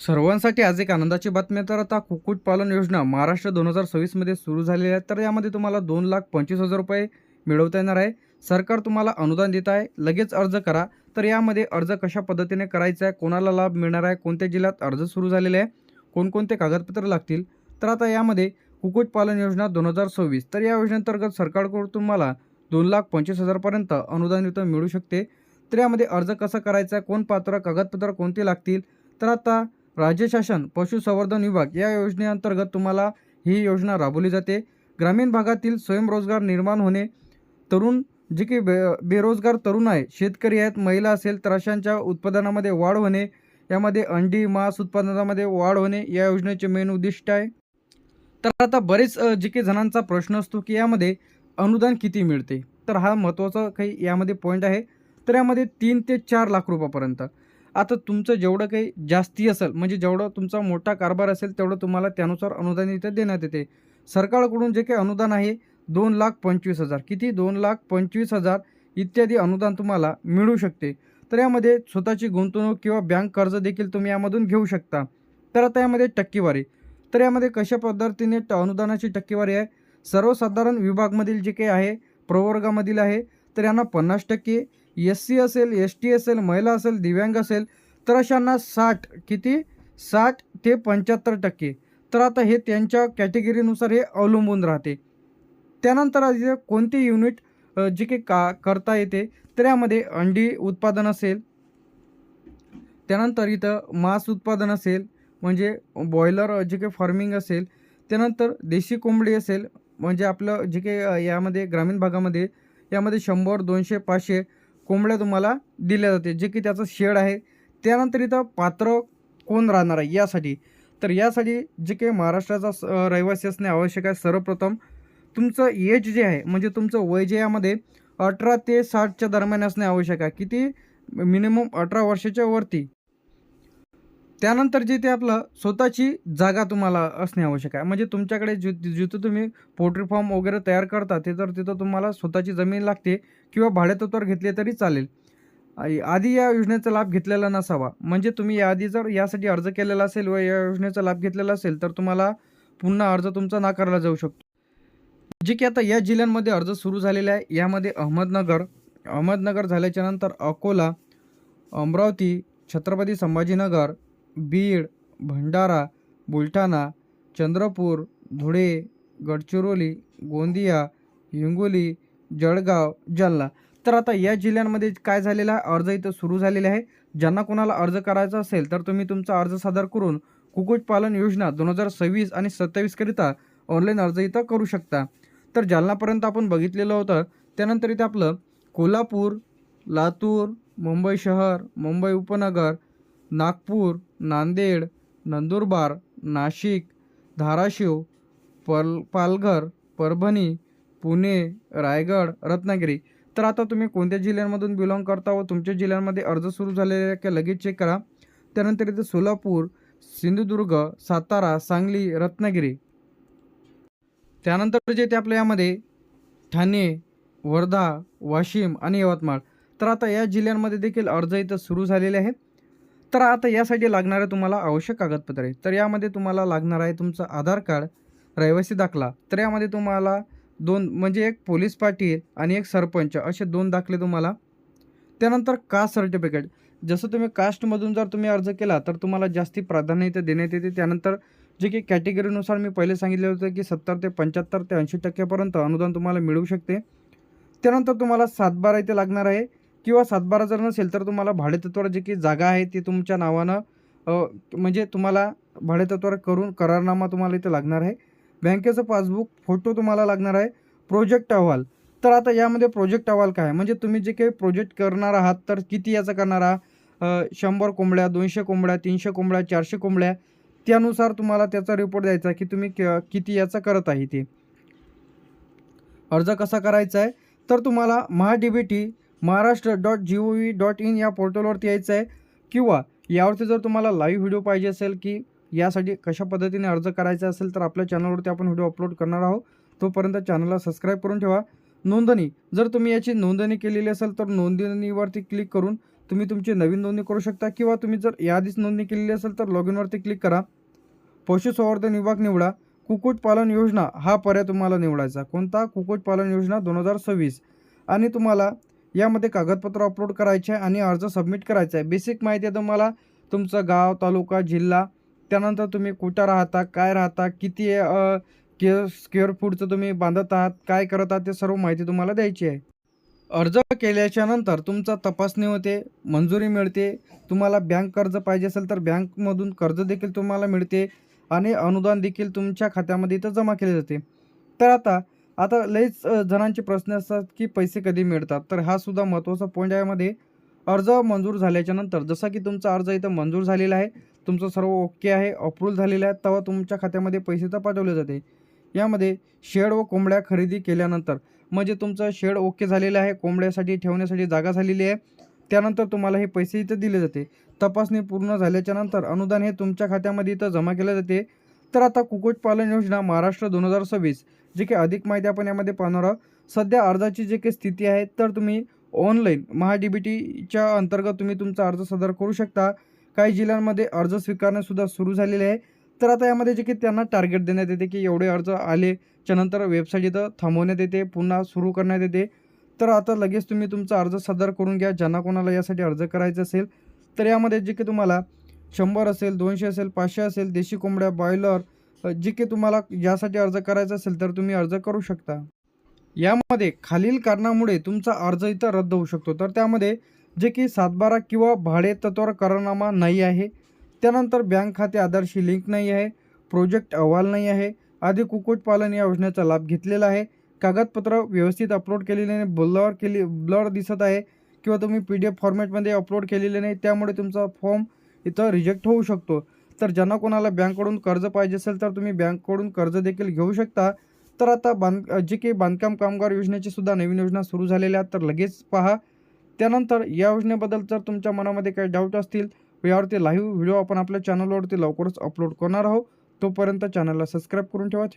सर्वांसाठी आज एक आनंदाची बातमी तर आता कुक्कुटपालन योजना महाराष्ट्र दोन हजार सव्वीसमध्ये सुरू झालेली आहे. तर यामध्ये तुम्हाला दोन लाख पंचवीस हजार रुपये मिळवता येणार आहे. सरकार तुम्हाला अनुदान देत आहे. लगेच अर्ज करा. तर यामध्ये अर्ज कशा पद्धतीने करायचा आहे? कोणाला लाभ मिळणार आहे? कोणत्या जिल्ह्यात अर्ज सुरू झालेले आहे? कोणकोणते कागदपत्र लागतील? तर आता यामध्ये कुक्कुटपालन योजना दोन हजार सव्वीस. तर या योजनेअंतर्गत सरकारकडून तुम्हाला दोन लाख पंचवीस हजारपर्यंत अनुदान इथं मिळू शकते. तर यामध्ये अर्ज कसा करायचा आहे? कोण पात्र? कागदपत्र कोणते लागतील? तर आता राज्य शासन पशुसंवर्धन विभाग या योजनेअंतर्गत तुम्हाला ही योजना राबवली जाते. ग्रामीण भागातील स्वयंरोजगार निर्माण होणे तरुण जे की बे बेरोजगार तरुण आहे शेतकरी आहेत महिला असेल तर अशांच्या उत्पादनामध्ये वाढ होणे यामध्ये अंडी मांस उत्पादनामध्ये वाढ होणे या योजनेचे मेन उद्दिष्ट आहे. तर आता बरेच जे काही जणांचा प्रश्न असतो की यामध्ये अनुदान किती मिळते? तर हा महत्त्वाचा काही यामध्ये पॉईंट आहे. तर यामध्ये तीन ते चार लाख रुपयापर्यंत. आता तुमचं जेवढं काही जास्ती असेल म्हणजे जेवढं तुमचा मोठा कारभार असेल तेवढं तुम्हाला त्यानुसार अनुदान इथे देण्यात येते. सरकारकडून जे काही अनुदान आहे दोन लाख पंचवीस हजार. किती? दोन लाख पंचवीस हजार इत्यादी अनुदान तुम्हाला मिळू शकते. तर यामध्ये स्वतःची गुंतवणूक किंवा बँक कर्ज देखील तुम्ही यामधून घेऊ शकता. तर आता यामध्ये टक्केवारी. तर यामध्ये कशा पद्धतीने ट- अनुदानाची टक्केवारी आहे? सर्वसाधारण विभागमधील जे काही आहे प्रवर्गामधील आहे तर यांना पन्नास टक्के एस सी असेल एस टी असेल महिला असेल दिव्यांग असेल तर अशांना साठ किती? साठ ते पंच्याहत्तर टक्के. तर आता हे त्यांच्या कॅटेगरीनुसार हे अवलंबून राहते. त्यानंतर कोणते युनिट जे काही का करता येते? तर यामध्ये अंडी उत्पादन असेल. त्यानंतर इथं मांस उत्पादन असेल. म्हणजे बॉयलर जे काही फार्मिंग असेल. त्यानंतर देशी कोंबडी असेल. म्हणजे आपलं जे काही यामध्ये ग्रामीण भागामध्ये यामध्ये शंभर दोनशे पाचशे कोंबड्या तुम्हाला दिल्या जाते जे की त्याचं शेड आहे. त्यानंतर इथं पात्र कोण राहणार आहे यासाठी. तर यासाठी जे काही महाराष्ट्राचा स- रहिवासी असणे आवश्यक आहे सर्वप्रथम. तुमचं एज जे आहे म्हणजे तुमचं वय जे यामध्ये अठरा ते साठच्या दरम्यान असणे आवश्यक आहे. किती? मिनिमम अठरा वर्षाच्या वरती. त्यानंतर जे ते आपलं स्वतःची जागा तुम्हाला असणे आवश्यक आहे. म्हणजे तुमच्याकडे जि जिथं तुम्ही पोल्ट्री फॉर्म वगैरे तयार करता ते तर तिथं तुम्हाला स्वतःची जमीन लागते किंवा भाड्यातत्वावर घेतले तरी चालेल. आधी या योजनेचा लाभ घेतलेला नसावा. म्हणजे तुम्ही याआधी जर यासाठी अर्ज केलेला असेल व या योजनेचा लाभ घेतलेला असेल तर तुम्हाला पुन्हा अर्ज तुमचा नाकारला जाऊ शकतो. जे की आता या जिल्ह्यांमध्ये अर्ज सुरू झालेले आहे. यामध्ये अहमदनगर अहमदनगर झाल्याच्यानंतर अकोला अमरावती छत्रपती संभाजीनगर बीड भंडारा बुलढाणा चंद्रपूर धुळे गडचिरोली गोंदिया हिंगोली जळगाव जालना. तर आता या जिल्ह्यांमध्ये काय झालेलं आहे? अर्ज इथं सुरू झालेले आहे. ज्यांना कोणाला अर्ज करायचा असेल तर तुम्ही तुमचा अर्ज सादर करून कुक्कुटपालन योजना दोन हजार सव्वीस आणि सत्तावीसकरिता ऑनलाईन अर्ज इथं करू शकता. तर जालनापर्यंत आपण बघितलेलं होतं त्यानंतर इथे आपलं कोल्हापूर लातूर मुंबई शहर मुंबई उपनगर नागपूर नांदेड नंदुरबार नाशिक धाराशिव पल पालघर परभणी पुणे रायगड रत्नागिरी. तर आता तुम्ही कोणत्या जिल्ह्यांमधून बिलॉंग करता व तुमच्या जिल्ह्यांमध्ये अर्ज सुरू झालेले आहे का लगेच चेक करा. त्यानंतर इथे सोलापूर सिंधुदुर्ग सातारा सांगली रत्नागिरी. त्यानंतर जे ते आपल्या यामध्ये ठाणे वर्धा वाशिम आणि यवतमाळ. तर आता या जिल्ह्यांमध्ये देखील अर्ज इथं सुरू झालेले आहेत. तर आता यासाठी लागणारे तुम्हाला आवश्यक कागदपत्रे तर यामध्ये तुम्हाला लागणार आहे तुमचं आधार कार्ड रहिवासी दाखला तर यामध्ये तुम्हाला दोन म्हणजे एक पोलीस पाटील आणि एक सरपंच असे दोन दाखले तुम्हाला. त्यानंतर कास्ट सर्टिफिकेट जसं तुम्ही कास्टमधून जर तुम्ही अर्ज केला तर तुम्हाला जास्ती प्राधान्य इथे देण्यात येते. त्यानंतर जे की कॅटेगरीनुसार मी पहिले सांगितले होते की सत्तर ते पंच्याहत्तर ते ऐंशी टक्क्यापर्यंत अनुदान तुम्हाला मिळू शकते. त्यानंतर तुम्हाला सातबारा इथे लागणार आहे. किंवा सातबारा जर नसेल तर तुम्हाला भाडेतत्वावर जे की जागा आहे ती तुमच्या नावानं म्हणजे तुम्हाला भाडेतत्वावर करून करारनामा तुम्हाला इथे लागणार आहे. बँकेचं पासबुक फोटो तुम्हाला लागणार आहे. प्रोजेक्ट अहवाल. तर आता यामध्ये प्रोजेक्ट अहवाल काय? आहे? म्हणजे तुम्ही जे काही प्रोजेक्ट करणार आहात तर किती याचा करणार आहात? शंभर कोंबड्या दोनशे कोंबड्या तीनशे कोंबड्या चारशे कोंबड्या त्यानुसार तुम्हाला त्याचा रिपोर्ट द्यायचा की तुम्ही क- किती याचा करत आहे ते. अर्ज कसा करायचा आहे? तर तुम्हाला Maha D B T Maharashtra dot G O V dot in या पोर्टलवरती यायचं आहे. किंवा यावरती जर तुम्हाला लाईव्ह व्हिडिओ पाहिजे असेल की यासाठी कशा पद्धतीने अर्ज करायचा असेल तर आपल्या चॅनलवरती आपण व्हिडिओ अपलोड करणार आहोत. तोपर्यंत चॅनलला सबस्क्राईब करून ठेवा. नोंदणी जर तुम्ही याची नोंदणी केलेली असेल तर नोंदणीवरती क्लिक करून तुम्ही तुमची नवीन नोंदणी करू शकता. किंवा तुम्ही जर याआधीच नोंदणी केलेली असेल तर लॉग इनवरती क्लिक करा. पशुसंवर्धन विभाग निवडा. कुक्कुटपालन योजना हा पर्याय तुम्हाला निवडायचा. कोणता? कुक्कुटपालन योजना दोन हजार सव्वीस. आणि तुम्हाला यामध्ये कागदपत्र अपलोड करायचे आहे आणि अर्ज सबमिट करायचा आहे. बेसिक माहिती आहे तुम्हाला. तुमचं गाव तालुका जिल्हा त्यानंतर तुम्ही कुठं राहता काय राहता किती के स्क्वेअर फूटचं तुम्ही बांधत आहात काय करत आहात ते सर्व माहिती तुम्हाला द्यायची आहे. अर्ज केल्याच्यानंतर तुमचा तपासणी होते मंजुरी मिळते तुम्हाला बँक कर्ज पाहिजे असेल तर बँकमधून कर्ज देखील तुम्हाला मिळते आणि अनुदान देखील तुमच्या खात्यामध्ये इथं जमा केले जाते. तर आता आता लईच जणांचे प्रश्न असतात की पैसे कधी मिळतात? तर हा सुद्धा महत्त्वाचा पॉईंट आहे. यामध्ये अर्ज मंजूर झाल्याच्यानंतर जसा की तुमचा अर्ज इथं मंजूर झालेला आहे तुमचं सर्व ओके आहे अप्रूव्ह झालेलं आहे तेव्हा तुमच्या खात्यामध्ये पैसे तर पाठवले जाते. यामध्ये शेड व कोंबड्या खरेदी केल्यानंतर म्हणजे तुमचं शेड ओके झालेलं आहे कोंबड्यासाठी ठेवण्यासाठी जागा झालेली आहे त्यानंतर तुम्हाला हे पैसे इथं दिले जाते. तपासणी पूर्ण झाल्याच्यानंतर अनुदान हे तुमच्या खात्यामध्ये इथं जमा केले जाते. तर आता कुक्कुटपालन योजना महाराष्ट्र दोन हजार सव्वीस जे काही अधिक माहिती आपण यामध्ये पाहणार आहोत. सध्या अर्जाची जे काही स्थिती आहे तर तुम्ही ऑनलाईन महा डी बी टीच्या अंतर्गत तुम्ही तुमचा अर्ज सादर करू शकता. काही जिल्ह्यांमध्ये अर्ज स्वीकारणेसुद्धा सुरू झालेले आहे. तर आता यामध्ये जे की त्यांना टार्गेट देण्यात येते की एवढे अर्ज आलेच्या नंतर वेबसाईट इथं थांबवण्यात येते पुन्हा सुरू करण्यात येते. तर आता लगेच तुम्ही तुमचा अर्ज सादर करून घ्या ज्यांना कोणाला यासाठी अर्ज करायचा असेल. तर यामध्ये जे की तुम्हाला शंभर असेल दोनशे असेल पाचशे असेल देशी कोंबड्या बॉयलर जे की तुम्हाला यासाठी अर्ज करायचा असेल तर तुम्ही अर्ज करू शकता. यामध्ये खालील कारणामुळे तुमचा अर्ज इथं रद्द होऊ शकतो. तर त्यामध्ये जे की सातबारा किंवा भाडे तत्वावर करारनामा नाही आहे. त्यानंतर बँक खाते आधारशी लिंक नाही आहे. प्रोजेक्ट अहवाल नाही आहे. आधी कुक्कुटपालन या योजनेचा लाभ घेतलेला आहे. कागदपत्र व्यवस्थित अपलोड केलेले नाही. ब्लर केली ब्लर दिसत आहे. किंवा तुम्ही पी डी एफ फॉर्मॅटमध्ये अपलोड केलेले नाही. त्यामुळे तुमचा फॉर्म इथं रिजेक्ट होऊ शकतो. तर ज्यांना कोणाला बँककडून कर्ज पाहिजे असेल तर तुम्ही बँककडून कर्ज देखील घेऊ शकता. तर आता बांध जे काही बांधकाम कामगार योजनेची सुद्धा नवीन योजना सुरू झालेल्या आहेत तर लगेच पहा. त्यानंतर या योजनेबद्दल जर तुमच्या मनामध्ये काही डाऊट असतील यावरती लाईव्ह व्हिडिओ आपण आपल्या चॅनलवरती लवकरच अपलोड करणार आहोत. तोपर्यंत चॅनलला सबस्क्राईब करून ठेवा. थँक्यू